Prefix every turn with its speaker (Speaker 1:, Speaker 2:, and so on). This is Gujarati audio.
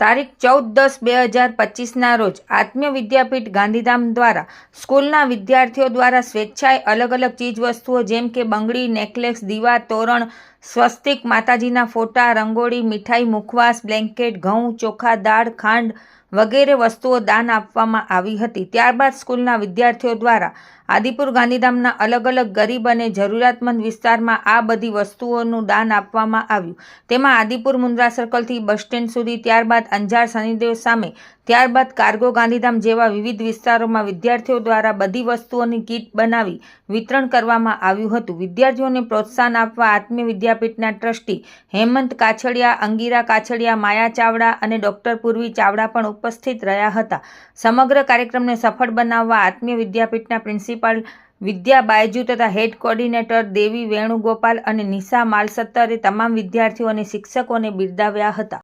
Speaker 1: તારીખ ચૌદ દસ બે હજાર પચીસના રોજ આત્મીય વિદ્યાપીઠ ગાંધીધામ દ્વારા સ્કૂલના વિદ્યાર્થીઓ દ્વારા સ્વેચ્છાએ અલગ અલગ ચીજવસ્તુઓ જેમ કે બંગડી, નેકલેસ, દીવા, તોરણ સ્વસ્તિક માતાજીના ફોટા, રંગોળી, મીઠાઈ, મુખવાસ, બ્લેન્કેટ, ઘઉં, ચોખા, દાળ, ખાંડ વગેરે વસ્તુઓ દાન આપવામાં આવી હતી. ત્યારબાદ સ્કૂલના વિદ્યાર્થીઓ દ્વારા આદિપુર ગાંધીધામના અલગ અલગ ગરીબ અને જરૂરિયાતમંદ વિસ્તારમાં આ બધી વસ્તુઓનું દાન આપવામાં આવ્યું. તેમાં આદિપુર મુન્દ્રા સર્કલથી બસ સ્ટેન્ડ સુધી, ત્યારબાદ અંજાર શનિદેવ સામે, ત્યારબાદ કાર્ગો ગાંધીધામ જેવા વિવિધ વિસ્તારોમાં વિદ્યાર્થીઓ દ્વારા બધી વસ્તુઓની કીટ બનાવી વિતરણ કરવામાં આવ્યું હતું. વિદ્યાર્થીઓને પ્રોત્સાહન આપવા આત્મીય વિદ્યાપીઠના ટ્રસ્ટી હેમંત કાછડિયા, અંગીરા કાછડિયા, માયા ચાવડા અને ડોક્ટર પૂર્વી ચાવડા પણ ઉપસ્થિત રહ્યા હતા. સમગ્ર કાર્યક્રમને સફળ બનાવવા આત્મીય વિદ્યાપીઠના પ્રિન્સિપાલ વિદ્યા બાયજુ તથા હેડ કોર્ડિનેટર દેવી વેણુગોપાલ અને નિશા માલસત્તરે તમામ વિદ્યાર્થીઓ અને શિક્ષકોને બિરદાવ્યા હતા.